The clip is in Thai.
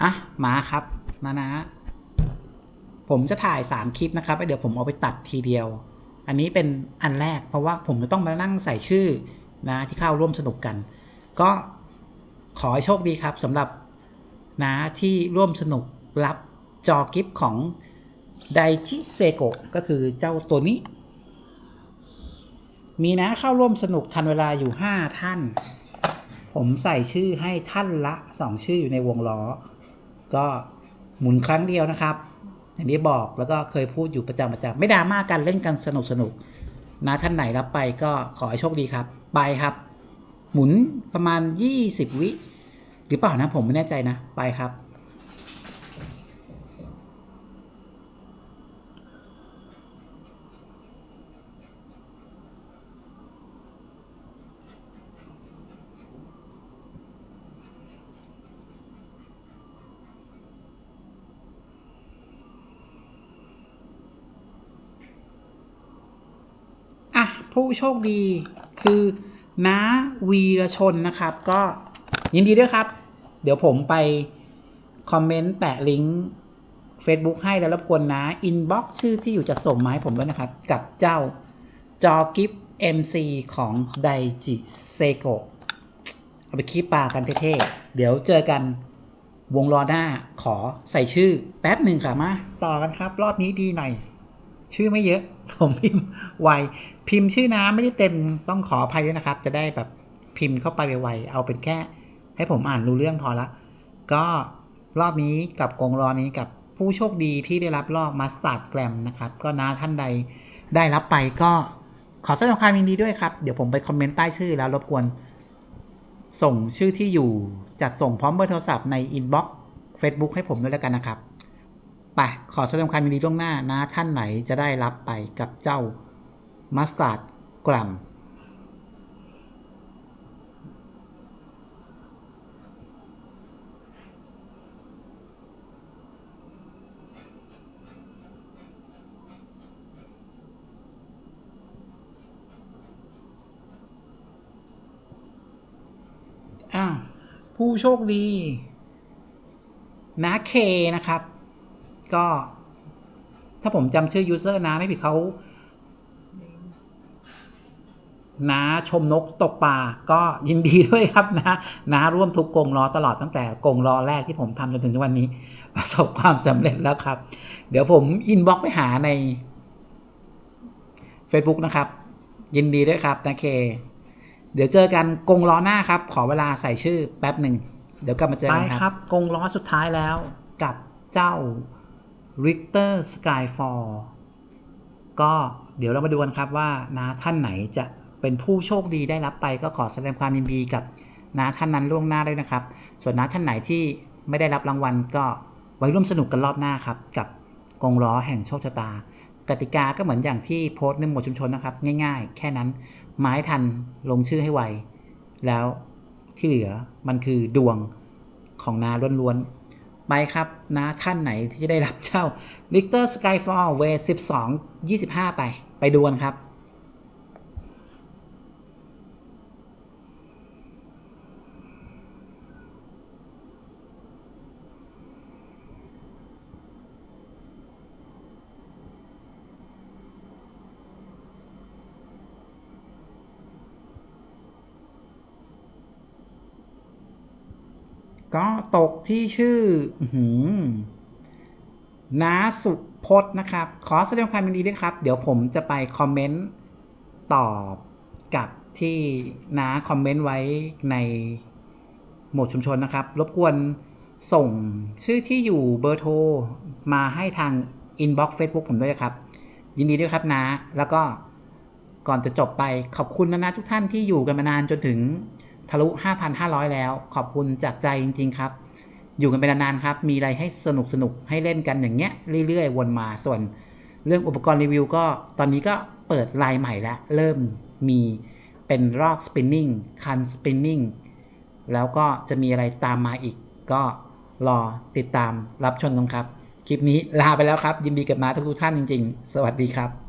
อะมาครับนะนะ ผมจะถ่ายสามคลิปนะครับเดี๋ยวผมเอาไปตัดทีเดียว อันนี้เป็นอันแรกเพราะว่าผมจะต้องมานั่งใส่ชื่อนะที่เข้าร่วมสนุกกัน ก็ขอให้โชคดีครับสำหรับนะที่ร่วมสนุกรับจอกิฟต์ของไดชิเซโกก็คือเจ้าตัวนี้ มีนะเข้าร่วมสนุกทันเวลาอยู่ 5 ท่าน ผมใส่ชื่อให้ท่านละ 2 ชื่ออยู่ในวงล้อ ก็หมุนครั้งเดียวนะครับ อย่างที่บอกแล้วก็เคยพูดอยู่ประจำประจำไม่ดราม่ากันเล่นกันสนุกสนุกนะท่านไหนรับไปก็ขอให้โชคดีครับ ไปครับ หมุนประมาณ 20 วิ หรือเปล่านะผมไม่แน่ใจนะ ไปครับ อะ ผู้โชคดีคือน้าวีรชนนะครับ ก็ยินดีด้วยครับ เดี๋ยวผมไปคอมเมนต์แปะลิงก์ Facebook ให้แล้วรบกวนนะอินบ็อกชื่อที่อยู่จะส่งมาให้ผมด้วยนะครับ กับเจ้าจอกิฟ MC ของไดจิเซโกเอาไปคีบปากันเท่ๆ เดี๋ยวเจอกันวงล้อหน้าขอใส่ชื่อแป๊บหนึ่งค่ะมา ต่อกันครับ รอบนี้ดีหน่อย ชื่อไม่เยอะ ผมพิมพ์ไวพิมพ์ชื่อน้ำไม่ได้เต็มต้องขออภัยด้วยนะครับ จะได้แบบพิมพ์เข้าไปไวๆเอาเป็นแค่ ให้ผมอ่านรู้เรื่องพอละ ก็รอบนี้กับกงรอนี้กับผู้โชคดีที่ได้รับรอบมาสตาร์ดแกรมนะครับ ก็นาท่านใดได้รับไปก็ขอแสดงความยินดีด้วยครับ เดี๋ยวผมไปคอมเมนต์ใต้ชื่อแล้วรบกวน ส่งชื่อที่อยู่จัดส่งพร้อมเบอร์โทรศัพท์ในอินบ็อกซ์ Facebook ให้ผมด้วยแล้วกันนะครับ ไปขอแสดงความยินดีล่วงหน้านะท่านไหนจะได้รับไปกับเจ้ามัสตาร์ดกรัมอ่าผู้โชคดีนะเคนะครับ ก็ ถ้าผมจำชื่อยูเซอร์นะไม่ผิดเขาน้าชมนกตกปลาก็ยินดีด้วยครับนะน้าร่วมทุกกงล้อตลอดตั้งแต่กงล้อแรกที่ผมทำจนถึงวันนี้ ประสบความสำเร็จแล้วครับ เดี๋ยวผมอินบ็อกไปหาใน Facebook นะครับ ยินดีด้วยครับนะเค เดี๋ยวเจอกันกงล้อหน้าครับ ขอเวลาใส่ชื่อแป๊บหนึ่ง เดี๋ยวกลับมาเจอกันครับ กงล้อสุดท้ายแล้วกับเจ้า Richter Skyfall ก็เดี๋ยวเรามาดูกันครับว่านาท่านไหนจะเป็นผู้โชคดีได้รับไปก็ขอแสดงความยินดีกับนาท่านนั้นล่วงหน้าด้วยนะครับ ส่วนนาท่านไหนที่ไม่ได้รับรางวัลก็ไว้ร่วมสนุกกันรอบหน้าครับ กับกงล้อแห่งโชคชะตา กติกาก็เหมือนอย่างที่โพสต์ในหมวดชุมชนนะครับ ง่ายๆ แค่นั้นไม้ทันลงชื่อให้ไว แล้วที่เหลือมันคือดวงของนาล้วนๆ ไปครับนะท่านไหนที่จะได้รับเจ้า Victor Skyfall w a y 12 25 ไป ไปดูกันครับ ก็ตกที่ชื่ออน้าสุพจน์นะครับ ขอแสดงความยินดีด้วยครับ เดี๋ยวผมจะไปคอมเมนต์ตอบกับที่น้าคอมเมนต์ไว้ในหมวดชุมชนนะครับ รบกวนส่งชื่อที่อยู่เบอร์โทรมาให้ทางอินบ็อกซ์เฟซบุ๊กผมด้วยครับ ยินดีด้วยครับนะ แล้วก็ก่อนจะจบไปขอบคุณนะนะทุกท่านที่อยู่กันมานานจนถึง ทะลุ 5,500 แล้ว ขอบคุณจากใจจริง ๆ ครับ อยู่กันไปนานๆครับ มีอะไรให้สนุกสนุกๆให้เล่นกันอย่างเงี้ยเรื่อยๆ วนมาส่วน เรื่องอุปกรณ์รีวิวก็ตอนนี้ก็เปิดลายใหม่แล้ว เริ่มมีเป็นรอกสปินนิ่งคันสปินนิ่งแล้วก็จะมีอะไรตามมาอีก ก็รอติดตามรับชมกันครับ คลิปนี้ลาไปแล้วครับ ยินดีกับนาทุกท่านจริง ๆ สวัสดีครับ